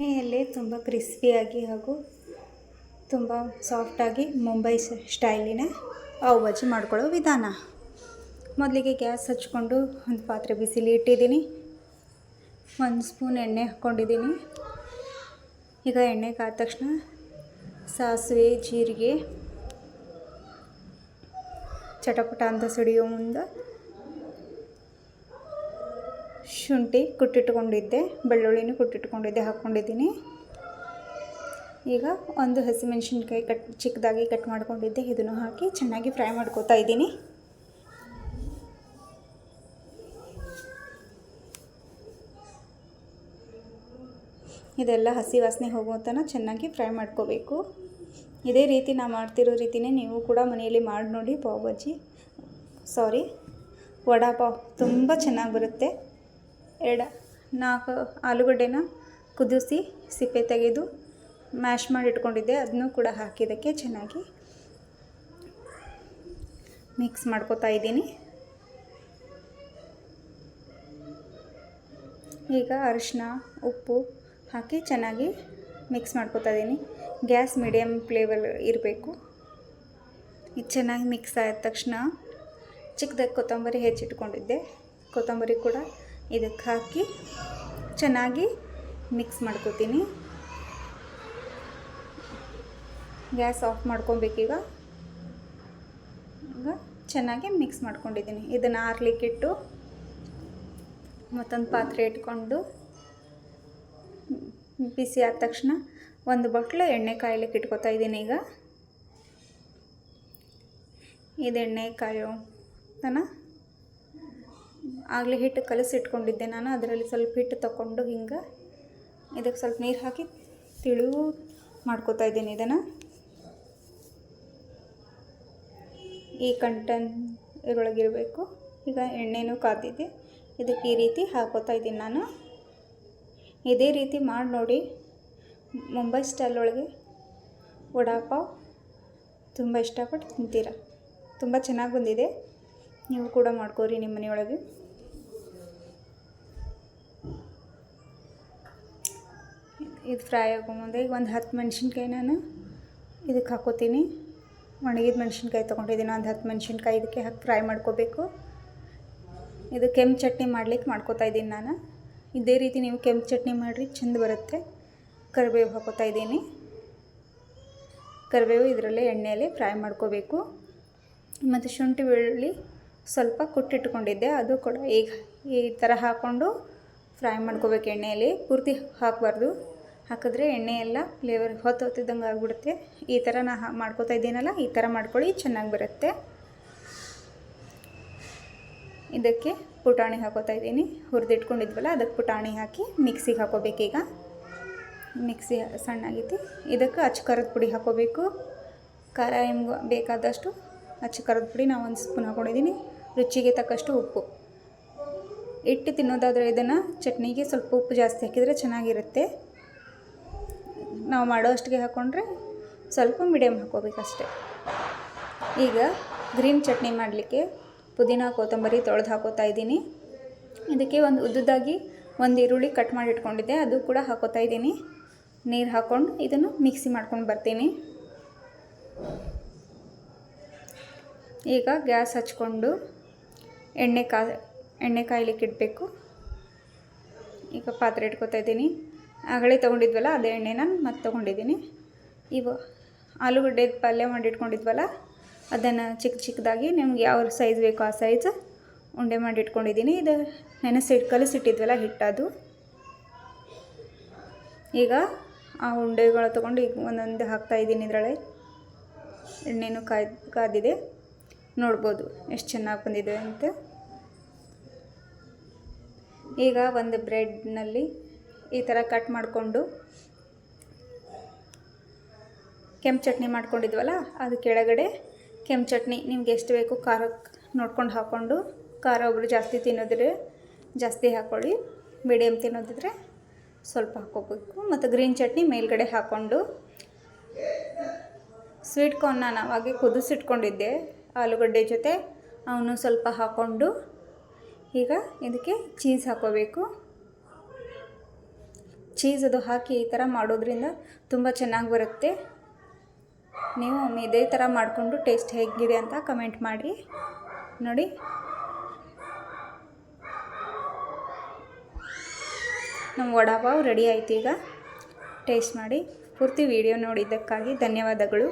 ಎಣ್ಣೆಯಲ್ಲೇ ತುಂಬ ಕ್ರಿಸ್ಪಿಯಾಗಿ ಹಾಗೂ ತುಂಬ ಸಾಫ್ಟಾಗಿ ಮುಂಬೈ ಸ್ಟೈಲಿನ ಪಾವ್ ಬಾಜಿ ಮಾಡ್ಕೊಳ್ಳೋ ವಿಧಾನ. ಮೊದಲಿಗೆ ಗ್ಯಾಸ್ ಹಚ್ಕೊಂಡು ಒಂದು ಪಾತ್ರೆ ಬಿಸಿಲಿ ಇಟ್ಟಿದ್ದೀನಿ. ಒಂದು ಸ್ಪೂನ್ ಎಣ್ಣೆ ಹಾಕ್ಕೊಂಡಿದ್ದೀನಿ. ಈಗ ಎಣ್ಣೆ ಕಾದ ತಕ್ಷಣ ಸಾಸಿವೆ, ಜೀರಿಗೆ, ಚಟಪಟ ಅಂತ ಸಿಡಿಯೋ ಮುಂದೆ ಶುಂಠಿ ಕುಟ್ಟಿಟ್ಕೊಂಡಿದ್ದೆ ಬೆಳ್ಳುಳ್ಳಿನೂ ಕುಟ್ಟಿಟ್ಕೊಂಡಿದ್ದೆ ಹಾಕ್ಕೊಂಡಿದ್ದೀನಿ. ಈಗ ಒಂದು ಹಸಿಮೆಣ್ಸಿನ್ಕಾಯಿ ಕಟ್, ಚಿಕ್ಕದಾಗಿ ಕಟ್ ಮಾಡ್ಕೊಂಡಿದ್ದೆ. ಇದನ್ನು ಹಾಕಿ ಚೆನ್ನಾಗಿ ಫ್ರೈ ಮಾಡ್ಕೋತಾ ಇದ್ದೀನಿ. ಇದೆಲ್ಲ ಹಸಿ ವಾಸನೆ ಹೋಗೋ ತನಕ ಚೆನ್ನಾಗಿ ಫ್ರೈ ಮಾಡ್ಕೋಬೇಕು. ಇದೇ ರೀತಿ ನಾ ಮಾಡ್ತಿರೋ ರೀತಿಯೇ ನೀವು ಕೂಡ ಮನೆಯಲ್ಲಿ ಮಾಡಿ ನೋಡಿ, ಪಾವ್ ಬಜ್ಜಿ ಸಾರಿ ವಡಾ ಪಾವ್ ತುಂಬ ಚೆನ್ನಾಗಿ ಬರುತ್ತೆ. ಎರಡು ನಾಲ್ಕು ಆಲೂಗಡ್ಡೆನ ಕುದಿಸಿ ಸಿಪ್ಪೆ ತೆಗೆದು ಮ್ಯಾಶ್ ಮಾಡಿ ಇಟ್ಕೊಂಡಿದ್ದೆ. ಅದನ್ನು ಕೂಡ ಹಾಕಿದ್ದಕ್ಕೆ ಚೆನ್ನಾಗಿ ಮಿಕ್ಸ್ ಮಾಡ್ಕೋತಾ ಇದ್ದೀನಿ. ಈಗ ಅರಿಶಿನ ಉಪ್ಪು ಹಾಕಿ ಚೆನ್ನಾಗಿ ಮಿಕ್ಸ್ ಮಾಡ್ಕೋತಾ ಇದ್ದೀನಿ. ಗ್ಯಾಸ್ ಮೀಡಿಯಮ್ ಫ್ಲೇವರ್ ಇರಬೇಕು. ಇದು ಚೆನ್ನಾಗಿ ಮಿಕ್ಸ್ ಆದ ತಕ್ಷಣ ಚಿಕ್ಕದಾಗಿ ಕೊತ್ತಂಬರಿ ಹೆಚ್ಚಿಟ್ಕೊಂಡಿದ್ದೆ. ಕೊತ್ತಂಬರಿ ಕೂಡ ಇದಕ್ಕೆ ಹಾಕಿ ಚೆನ್ನಾಗಿ ಮಿಕ್ಸ್ ಮಾಡ್ಕೋತೀನಿ. ಗ್ಯಾಸ್ ಆಫ್ ಮಾಡ್ಕೊಬೇಕೀಗ. ಈಗ ಚೆನ್ನಾಗಿ ಮಿಕ್ಸ್ ಮಾಡ್ಕೊಂಡಿದ್ದೀನಿ. ಇದನ್ನು ಆರ್ಲಿಕ್ಕಿಟ್ಟು ಮತ್ತೊಂದು ಪಾತ್ರೆ ಇಟ್ಕೊಂಡು ಬಿಸಿ ಆದ ತಕ್ಷಣ ಒಂದು ಬಟ್ಲು ಎಣ್ಣೆ ಕಾಯ್ಲಿಕ್ಕೆ ಇಟ್ಕೊತಾ ಇದ್ದೀನಿ ಈಗ. ಇದು ಎಣ್ಣೆ ಕಾಯೋ ತನ ಆಗಲೇ ಹಿಟ್ಟು ಕಲಸಿಟ್ಕೊಂಡಿದ್ದೆ ನಾನು. ಅದರಲ್ಲಿ ಸ್ವಲ್ಪ ಹಿಟ್ಟು ತಗೊಂಡು ಹಿಂಗೆ ಇದಕ್ಕೆ ಸ್ವಲ್ಪ ನೀರು ಹಾಕಿ ತಿಳಿವು ಮಾಡ್ಕೋತಾ ಇದ್ದೀನಿ ಇದನ್ನು. ಈ ಕಂಟನ್ ಇದರೊಳಗಿರಬೇಕು ಈಗ ಎಣ್ಣೆನೂ ಕಾದಿದೆ. ಇದಕ್ಕೆ ಈ ರೀತಿ ಹಾಕೋತಾ ಇದ್ದೀನಿ ನಾನು. ಇದೇ ರೀತಿ ಮಾಡಿ ನೋಡಿ. ಮುಂಬೈ ಸ್ಟೈಲ್ ಒಳಗೆ ವಡಾಪಾವ್ ತುಂಬ ಇಷ್ಟಪಟ್ಟು ತಿಂತೀರ. ತುಂಬ ಚೆನ್ನಾಗಿ ಬಂದಿದೆ. ನೀವು ಕೂಡ ಮಾಡ್ಕೋರಿ ನಿಮ್ಮ ಮನೆಯೊಳಗೆ. ಇದು ಫ್ರೈ ಆಗೋ ಮುಂದೆ ಈಗ ಒಂದು ಹತ್ತು ಮೆಣಸಿನ್ಕಾಯಿ ನಾನು ಇದಕ್ಕೆ ಹಾಕೋತೀನಿ. ಒಣಗಿದ ಮೆಣಸಿನ್ಕಾಯಿ ತೊಗೊಂಡಿದ್ದೀನಿ. ಒಂದು ಹತ್ತು ಮೆಣಸಿನ್ಕಾಯಿ ಇದಕ್ಕೆ ಹಾಕಿ ಫ್ರೈ ಮಾಡ್ಕೋಬೇಕು. ಇದು ಕೆಂಪು ಚಟ್ನಿ ಮಾಡ್ಲಿಕ್ಕೆ ಮಾಡ್ಕೋತಾ ಇದ್ದೀನಿ ನಾನು. ಇದೇ ರೀತಿ ನೀವು ಕೆಂಪು ಚಟ್ನಿ ಮಾಡಿರಿ, ಚೆಂದ ಬರುತ್ತೆ. ಕರಿಬೇವು ಹಾಕೋತಾ ಇದ್ದೀನಿ. ಕರಿಬೇವು ಇದರಲ್ಲೇ ಎಣ್ಣೆಯಲ್ಲಿ ಫ್ರೈ ಮಾಡ್ಕೋಬೇಕು. ಮತ್ತು ಶುಂಠಿ ಬೆಳ್ಳುಳ್ಳಿ ಸ್ವಲ್ಪ ಕುಟ್ಟಿಟ್ಕೊಂಡಿದ್ದೆ. ಅದು ಕೂಡ ಈಗ ಈ ಥರ ಹಾಕ್ಕೊಂಡು ಫ್ರೈ ಮಾಡ್ಕೋಬೇಕು ಎಣ್ಣೆಯಲ್ಲಿ. ಪೂರ್ತಿ ಹಾಕಬಾರ್ದು. ಹಾಕಿದ್ರೆ ಎಣ್ಣೆ ಎಲ್ಲ ಫ್ಲೇವರ್ ಹೊತ್ತು ಹೊತ್ತಿದ್ದಂಗೆ ಆಗಿಬಿಡುತ್ತೆ. ಈ ಥರ ನಾ ಮಾಡ್ಕೋತಾ ಇದ್ದೀನಲ್ಲ, ಈ ಥರ ಮಾಡ್ಕೊಳ್ಳಿ, ಚೆನ್ನಾಗಿ ಬರುತ್ತೆ. ಇದಕ್ಕೆ ಪುಟಾಣಿ ಹಾಕೋತಾ ಇದ್ದೀನಿ. ಹುರಿದಿಟ್ಕೊಂಡಿದ್ವಲ್ಲ, ಅದಕ್ಕೆ ಪುಟಾಣಿ ಹಾಕಿ ಮಿಕ್ಸಿಗೆ ಹಾಕೋಬೇಕೀಗ ಮಿಕ್ಸಿ ಸಣ್ಣಾಗಿತ್ತು. ಇದಕ್ಕೆ ಅಚ್ಚಕರದ ಪುಡಿ ಹಾಕೋಬೇಕು. ಖಾರ ಹೆಂಗೆ ಬೇಕಾದಷ್ಟು ಅಚ್ಚಕರದ ಪುಡಿ ನಾವು ಒಂದು ಸ್ಪೂನ್ ಹಾಕೊಂಡಿದ್ದೀನಿ. ರುಚಿಗೆ ತಕ್ಕಷ್ಟು ಉಪ್ಪು. ಇಟ್ಟು ತಿನ್ನೋದಾದರೆ ಇದನ್ನು ಚಟ್ನಿಗೆ ಸ್ವಲ್ಪ ಉಪ್ಪು ಜಾಸ್ತಿ ಹಾಕಿದರೆ ಚೆನ್ನಾಗಿರುತ್ತೆ. ನಾವು ಮಾಡೋ ಅಷ್ಟಿಗೆ ಹಾಕ್ಕೊಂಡ್ರೆ ಸ್ವಲ್ಪ ಮೀಡಿಯಮ್ ಹಾಕೋಬೇಕಷ್ಟೆ ಈಗ ಗ್ರೀನ್ ಚಟ್ನಿ ಮಾಡಲಿಕ್ಕೆ ಪುದೀನ, ಕೊತ್ತಂಬರಿ ತೊಳೆದು ಹಾಕೋತಾ ಇದ್ದೀನಿ. ಇದಕ್ಕೆ ಒಂದು ಉದ್ದುದಾಗಿ ಒಂದು ಈರುಳ್ಳಿ ಕಟ್ ಮಾಡಿ ಇಟ್ಕೊಂಡಿದ್ದೆ, ಅದು ಕೂಡ ಹಾಕೋತಾ ಇದ್ದೀನಿ. ನೀರು ಹಾಕ್ಕೊಂಡು ಇದನ್ನು ಮಿಕ್ಸಿ ಮಾಡ್ಕೊಂಡು ಬರ್ತೀನಿ. ಈಗ ಗ್ಯಾಸ್ ಹಚ್ಕೊಂಡು ಎಣ್ಣೆ ಕಾ, ಎಣ್ಣೆ ಕಾಯ್ಲಿಕ್ಕೆ ಇಡಬೇಕು. ಈಗ ಪಾತ್ರೆ ಇಟ್ಕೊತಾ ಇದ್ದೀನಿ. ಆಗಲೇ ತೊಗೊಂಡಿದ್ವಲ್ಲ, ಅದೇ ಎಣ್ಣೆನ ಮತ್ತೆ ತೊಗೊಂಡಿದ್ದೀನಿ. ಇವು ಆಲೂಗಡ್ಡೆ ಪಲ್ಯ ಮಾಡಿಟ್ಕೊಂಡಿದ್ವಲ್ಲ, ಅದನ್ನು ಚಿಕ್ಕ ಚಿಕ್ಕದಾಗಿ ನಿಮ್ಗೆ ಯಾವ ಸೈಜ್ ಬೇಕೋ ಆ ಸೈಜ್ ಉಂಡೆ ಮಾಡಿ ಇಟ್ಕೊಂಡಿದ್ದೀನಿ ಇದು ನೆನೆಸಿಟ್ಟು ಕಲಸಿಟ್ಟಿದ್ವಲ್ಲ ಹಿಟ್ಟದು. ಈಗ ಆ ಉಂಡೆಗಳು ತೊಗೊಂಡು ಈಗ ಒಂದೊಂದು ಹಾಕ್ತಾಯಿದ್ದೀನಿ ಇದರೊಳಗೆ ಎಣ್ಣೆನೂ ಕಾಯ್, ಕಾದಿದೆ. ನೋಡ್ಬೋದು ಎಷ್ಟು ಚೆನ್ನಾಗಿ ಬಂದಿದೆ ಅಂತ. ಈಗ ಒಂದು ಬ್ರೆಡ್ನಲ್ಲಿ ಈ ಥರ ಕಟ್ ಮಾಡಿಕೊಂಡು ಕೆಂಪು ಚಟ್ನಿ ಮಾಡ್ಕೊಂಡಿದ್ವಲ್ಲ, ಅದು ಕೆಳಗಡೆ ಕೆಂಪು ಚಟ್ನಿ. ನಿಮ್ಗೆ ಎಷ್ಟು ಬೇಕು ಖಾರ ನೋಡ್ಕೊಂಡು ಹಾಕ್ಕೊಂಡು, ಖಾರ ಒಬ್ಬರು ಜಾಸ್ತಿ ತಿನ್ನೋದ್ರೆ ಜಾಸ್ತಿ ಹಾಕ್ಕೊಳ್ಳಿ ಮೀಡಿಯಮ್ ತಿನ್ನೋದಿದ್ರೆ ಸ್ವಲ್ಪ ಹಾಕ್ಕೋಬೇಕು. ಮತ್ತು ಗ್ರೀನ್ ಚಟ್ನಿ ಮೇಲ್ಗಡೆ ಹಾಕ್ಕೊಂಡು, ಸ್ವೀಟ್ ಕಾರ್ನ್ನ ಅವಾಗೆ ಕುದಿಸಿಟ್ಕೊಂಡಿದ್ದೆ. ಆಲೂಗಡ್ಡೆ ಜೊತೆ ಅವನು ಸ್ವಲ್ಪ ಹಾಕ್ಕೊಂಡು ಈಗ ಇದಕ್ಕೆ ಚೀಸ್ ಹಾಕೋಬೇಕು. ಚೀಸ್ ಅದು ಹಾಕಿ ಈ ಥರ ಮಾಡೋದ್ರಿಂದ ತುಂಬ ಚೆನ್ನಾಗಿ ಬರುತ್ತೆ. ನೀವು ಒಮ್ಮೆ ಇದೇ ಥರ ಮಾಡಿಕೊಂಡು ಟೇಸ್ಟ್ ಹೇಗಿದೆ ಅಂತ ಕಮೆಂಟ್ ಮಾಡಿ. ನೋಡಿ. ನಮ್ಮ ವಡಾಪಾವ್ ರೆಡಿ ಆಯ್ತು ಈಗ. ಟೇಸ್ಟ್ ಮಾಡಿ. ಪೂರ್ತಿ ವಿಡಿಯೋ ನೋಡಿದ್ದಕ್ಕಾಗಿ ಧನ್ಯವಾದಗಳು.